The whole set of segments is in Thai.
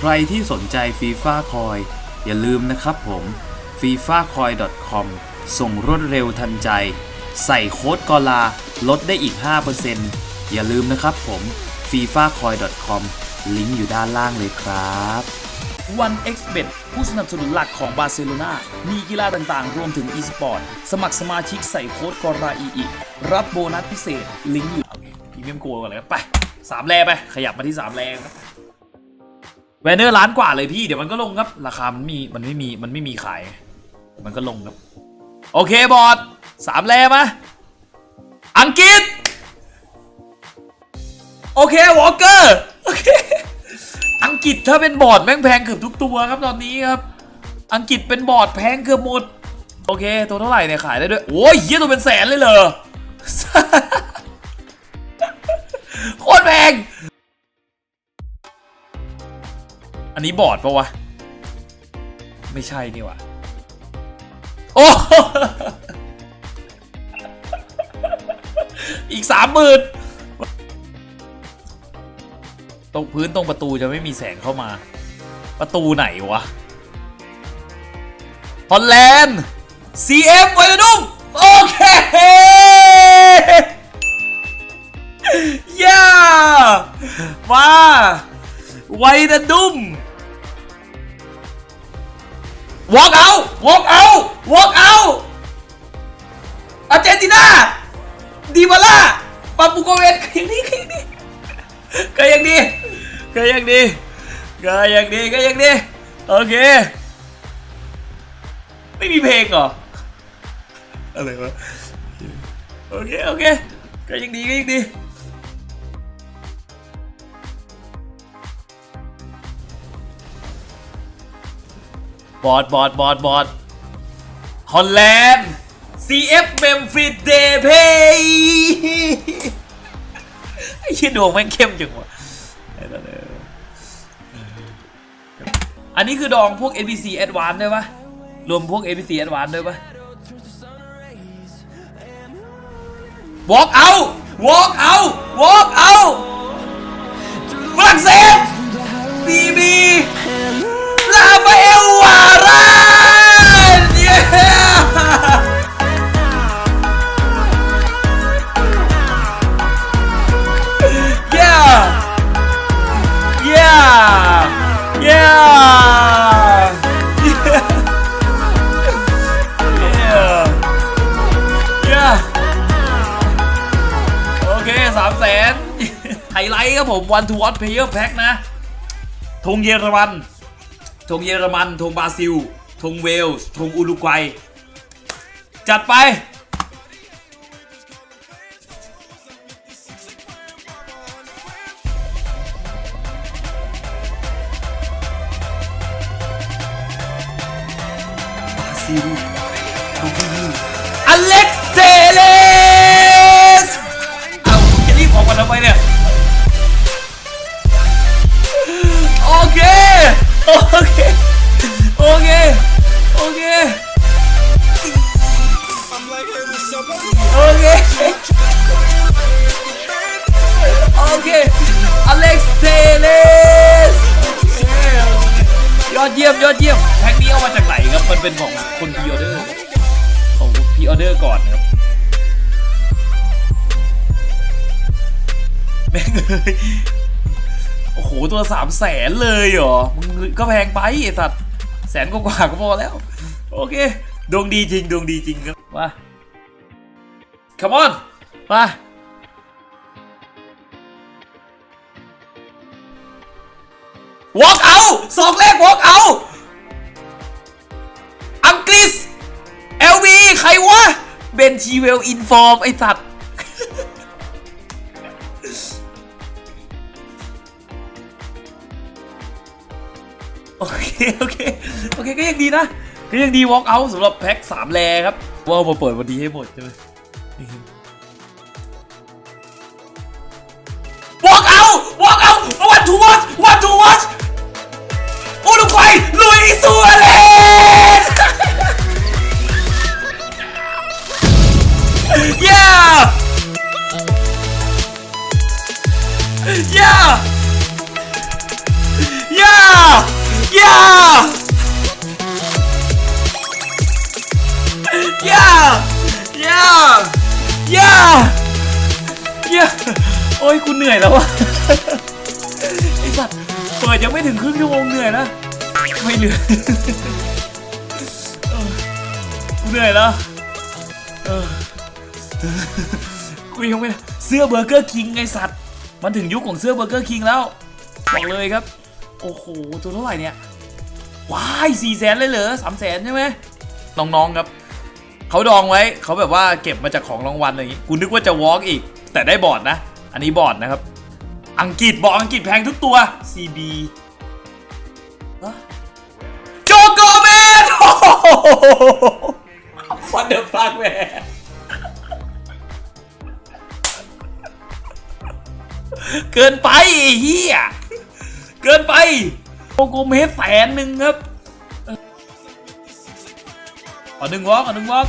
ใครที่สนใจฟีฟ่าคอยอย่าลืมนะครับผม f i f a c o i com ส่งรวดเร็วทันใจ ใส่โค้ดกอลาลดได้อีก 5%อย่าลืมนะครับผม f i f a c o i com ลิงก์อยู่ด้านล่างเลยครับ One xbet ผู้สนับสนุนหลักของบาร์เซโลนามีกีฬาต่างๆ รวมถึง e-sport สมัครสมาชิกใส่โค้ดกอราอีอีรับโบนัสพิเศษ ลิงก์อยู่โอเคพรีเมียมโกกันเลยครับไปสามแลไป ขยับมาที่สามแลครับแวนเนอร์ล้านกว่าเลยพี่เดี๋ยวมันก็ลงครับ ราคามันมีมันไม่มีมันไม่มีขาย มันก็ลงครับ โอเคบอดสามแลมาอังกฤษ โอเควอลเกอร์โอเคอังกฤษถ้าเป็นบอดแม่งแพงเกือบทุกตัวครับตอนนี้ครับ อังกฤษเป็นบอดแพงเกือบหมด โอเค ตัวเท่าไหร่เนี่ยขายได้ด้วย โอ้ยเฮียตัวเป็นแสนเลยเหรอ อันนี้บอร์ดปะวะ ไม่ใช่นี่วะโอ้ อีกสามหมื่นตรงพื้นตรงประตูจะไม่มีแสงเข้ามา ประตูไหนวะฮอลแลนด์ CM ไวนาดุม walk out walk out walk out อาร์เจนตินาดีมาล่าปาปูโกเวนก็ยังดีก็ยังดีก็ยังดีก็ยังดีก็ยังดีก็ยังดีโอเค ไม่มีเพลงเหรอ อะไรวะ โอเค โอเคก็ยังดีก็ยังดี อดบอดบอดบอดฮอลแลนด์ CF Memphis Depay ไอ้เชี่ยดวงแม่งเข้มจังวะอันนี้คือดองพวก NPC Advance ด้วยปะรวมพวก NPC Advance ด้วยปะ Walk out Walk out Walk out ฝรั่งเศส CB ไฮไลท์ครับผม one to one player pack นะธงเยอรมันธงเยอรมันธงบราซิลธงเวลส์ธงอุรุกวัย จัดไป บราซิลธงที่นี่อเล็ก โอเค โอเค โอเค โอเค โอเคอเล็กซ์เทเลสยอดเยี่ยมยอดเยี่ยมแพ็กนี้เอามาจากไหนครับ มันเป็นของคนพีออเดอร์ของพีออเดอร์ก่อนครับแม่งเอ้ยโอ้โหตัวสามแสนเลยเหรอ มึงก็แพงไปไอ้สัตว์แสนกว่าก็พอแล้ว โอเค ดวงดีจริง ดวงดีจริงครับมา come on มา walk out สองเลข walk out อังกฤษ LV ใครวะ เบนชีเวลอินฟอร์ม ไอ้สัตว์ โอเคโอเคโอเคก็ยังดีนะก็ยังดี walk out สำหรับแพ็คสามแลครับว่าเอามาเปิดวันนี้ให้หมดใช่ไหม walk out walk out what to watch what to watch อุรุกวัยลุยสวย ย่าย่าย่าย่าย่าโอ้ยคุณเหนื่อยแล้ววะไอสัตว์เปิดยังไม่ถึงครึ่งชั่วโมงเหนื่อยนะไม่เหนื่อยกูเหนื่อยแล้วกูยังไม่เสื้อเบอร์เกอร์คิงไอสัตว์มันถึงยุคของเสื้อเบอร์เกอร์คิงแล้วบอกเลยครับ โอ้โห ตัวเท่าไหร่เนี่ย ว้ายสี่แสนเลยเหรอสามแสนใช่ไหมน้องๆครับเขาดองไว้เขาแบบว่าเก็บมาจากของรางวัลอะไรอย่างงี้กูนึกว่าจะวอล์กอีก แต่ได้บอร์ดนะ อันนี้บอร์ดนะครับ อังกฤษบอกอังกฤษแพงทุกตัว CB โจโกเมนวันเดอร์ฟักแมเกินไปเฮียเกินไป โจโกเมสแสนหนึ่งครับ ขอหนึ่งวอล์กขอหนึ่งวอล์ก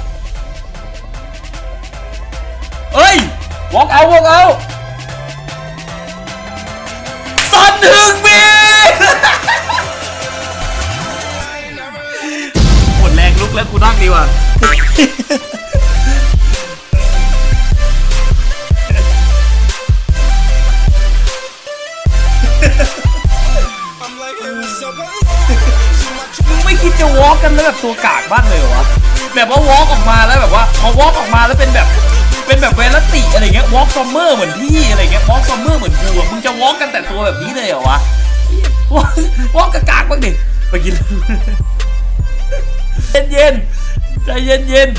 เอ้ยวอล์กเอาวอล์กเอาสันถึงมีหมดแรงลุกแล้วกูนั่งดีกว่า กันแล้วแบบตัวกากบ้างเลยวะแบบว่าวอล์กออกมาแล้วแบบว่าพอวอล์กออกมาแล้วเป็นแบบเป็นแบบเวลติอะไรเงี้ยวอล์กซัมเมอร์เหมือนพี่อะไรเงี้ยวอล์กซัมเมอร์เหมือนกูอะมึงจะวอล์กกันแต่ตัวแบบนี้เลยเหรอวะวอล์กกากบ้างดิไปกินเย็นเย็นใจเย็นเย็น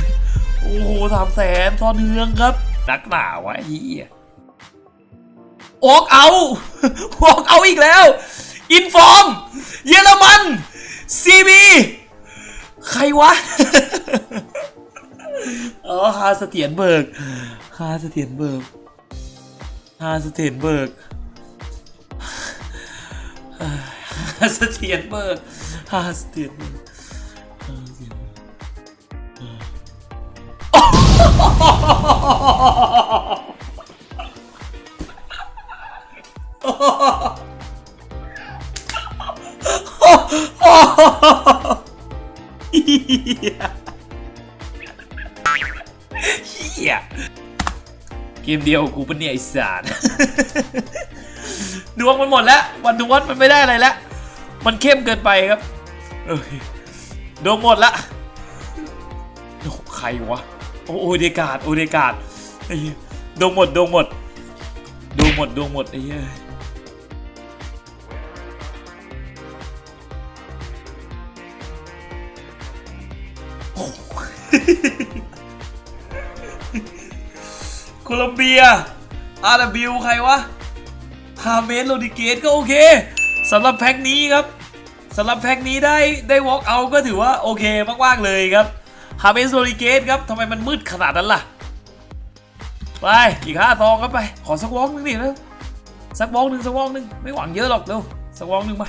โอ้โหสามแสนทอนเฮืองครับนักหนาวะเฮียออกเอาออกเอาอีกแล้ว อินฟอร์ม เยอรมันซีบี ใครวะอ๋อฮาสเตียนเบิร์กฮาสเตียนเบิร์กฮาสเตียนเบิร์กฮาสเตียนเบิร์กฮาสเตียนเบิร์กเมเดียวกูเป็นเนี่ยไอสารดวงมันหมดแล้ว วันทุวันมันไม่ได้อะไรแล้ว มันเข้มเกินไปครับดวงหมดละใครวะ โอ้โอเดกาดโอเดกาดไอ้ดวงหมดดวงหมดดวงหมดดวงหมดไอ้เหี้ยโค ลัมเบีย อาร์บิวใครวะฮาเมสโรดิเกตก็โอเคสำหรับแพ็คนี้ครับสำหรับแพ็คนี้ได้ได้วอล์กเอาก็ถือว่าโอเคมากๆเลยครับฮาเมสโรดิเกตครับทำไมมันมืดขนาดนั้นล่ะ ไป อีกห้าซองครับไป ขอสักวอล์กหนึงดิแล้วสักวอล์กหนึ่งสักวอล์กหนึ่งไม่หวังเยอะหรอกเร็วสักวอล์กหนึ่งมา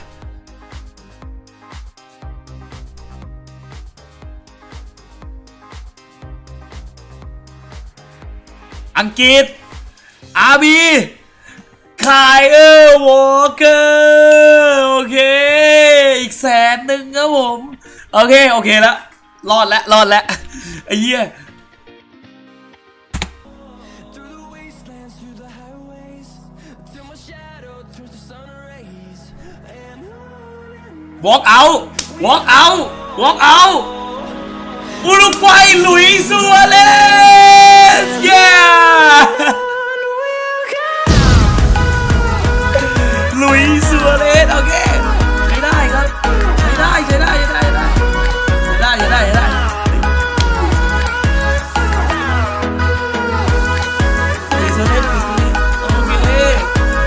อังกฤษอาร์บีคายเออร์วอลเกอร์โอเค อีกแสนหนึ่งครับผม โอเค โอเคแล้วรอดแล้วรอดแล้วไอ้เหี้ย Through the wastelands, through the highways, till my shadow turns to sun rays. And on and walk out walk out walk out อุรุกวัยหลุยส์ซัวเรส yeah หลุยส์ซัวเรสโอเคใช้ได้ครับใช้ได้ใช้ได้ใช้ได้ใช้ได้ใช้ได้ใช้ได้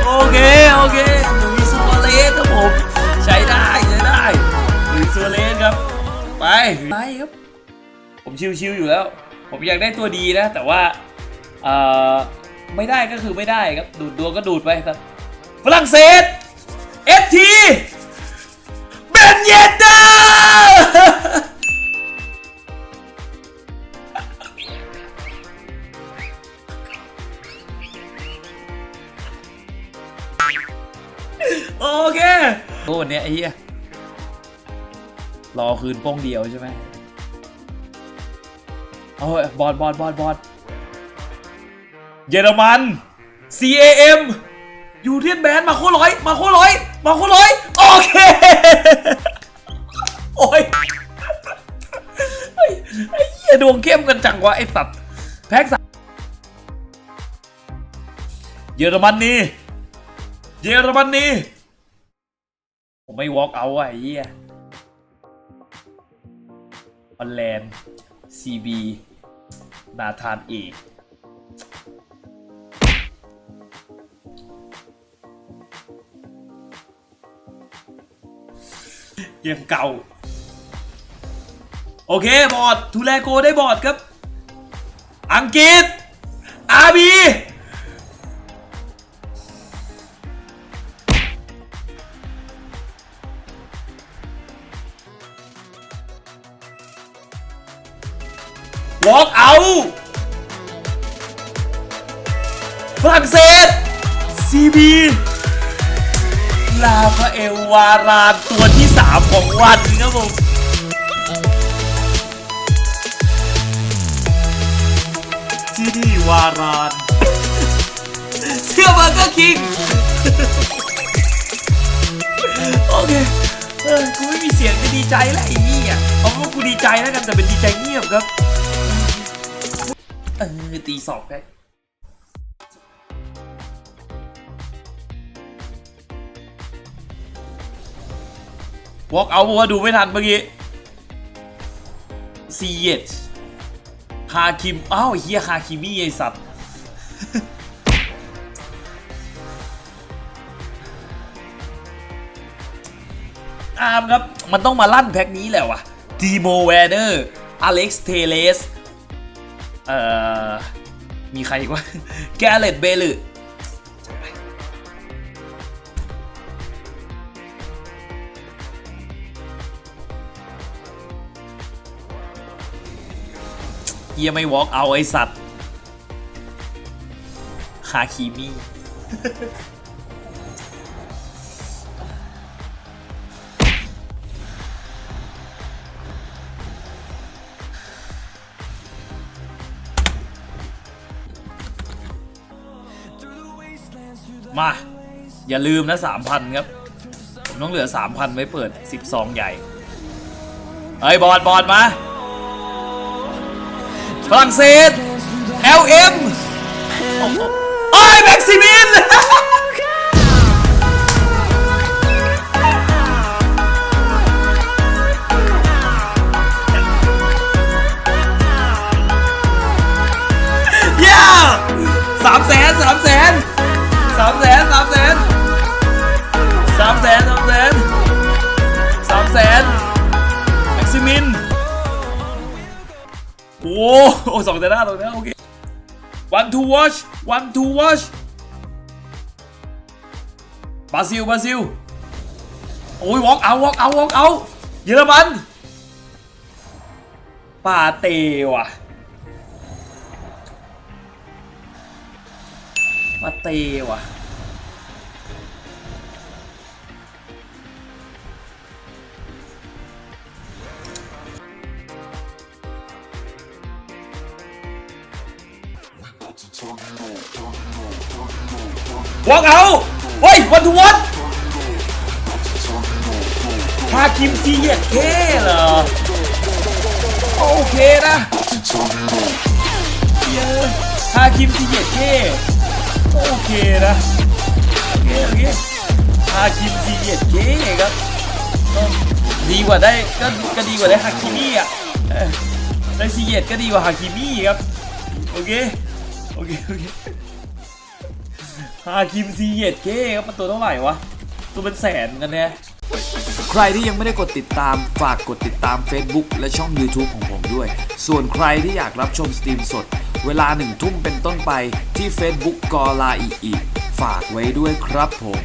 โอเคโอเคหลุยส์ซัวเรสครับผมใช้ได้ใช้ได้หลุยส์ซัวเรสครับไปไปครับ ชิวๆอยู่แล้ว ผมอยากได้ตัวดีนะ แต่ว่าเออไม่ได้ก็คือไม่ได้ครับ ดูดดวงก็ดูดไปครับฝรั่งเศสเอฟทีเบนเยเดอร์โอเคโอ้วันเนี้ยไอ้เหี้ยรอคืนโป้งเดียวใช่ไหม เออบอลบอลบอลบอลเยอรมัน CAM ยูเทียนแบนมาโคร้อย มาโคร้อย มาโคร้อย โอเค โอ้ยไอ้เหี้ยดวงเข้มกันจังวะไอ้สัตว์แพ็กสามเยอรมันนีเยอรมันนีผมไม่วอล์กเอาอะไอ้เหี้ยออนแลนด์ CB นาธานเอกเกมเก่า โอเค บอร์ดทูแลโกได้บอร์ดครับ อังกฤษ วอล์กเอาฝรั่งเศสซีบีลาฟาเอลวารานตัวที่ 3 ของวันครับผมที่นี่วารานเสื้อเบอร์เกอร์คิง โอเคเออกูไม่มีเสียงจะดีใจแล้วไอ้นี่อะเพราะว่ากูดีใจแล้วกันแต่เป็นดีใจเงียบครับ เออตีสองแพ็วอล์กเอาเพราะว่าดูไม่ทันเมื่อกี้ซีเอชฮาคิม อ้าวเฮียฮาคิมี่ไอสัตว์อาร์มครับ มันต้องมาลั่นแพ็คนี้แหละวะดีโมแวเดอร์ อเล็กซ์เทเลส เอ่อ มีใครอีกวะแกเลตเบลืเฮียไม่วอล์กเอาไอสัตว์ คาคิมี่ มา อย่าลืมนะสามพันครับ ผมต้องเหลือสามพันไว้เปิดสิบสองใหญ่ เฮ้ย บอดบอดมา ฝรั่งเศส LM โอ้ยแม็กซิมิน โอ้โหสองแสนห้าตรงนี้โอเค one to watch one to watch บราซิลบราซิลโอ้ยวอล์กเอาวอล์กเอาวอล์กเอาเยอรมันปาเตว่ะมาเตว่ะ วอกเอาเฮ้ยวันทูวันฮาคิมซีเยตเคเหรอ โอเคนะเยอะฮาคิมซีเยตเคโอเคนะโอเคโอเคฮาคิมซีเยตเคครับดีกว่าได้ก็ก็ดีกว่าได้ฮาคิมี่อะได้ซีเยตก็ดีกว่าฮาคิมี่ครับ โอเค โอเคโอเคฮาคิมซีเยตเคครับมันตัวเท่าไหร่วะ ตัวเป็นแสนกันเนี่ยใครที่ยังไม่ได้กดติดตามฝากกดติดตาม Facebook และช่อง YouTube ของผมด้วย ส่วนใครที่อยากรับชมสตรีมสด เวลาหนึ่งทุ่มเป็นต้นไปที่ Facebook กอลาอีอีฝากไว้ด้วยครับผม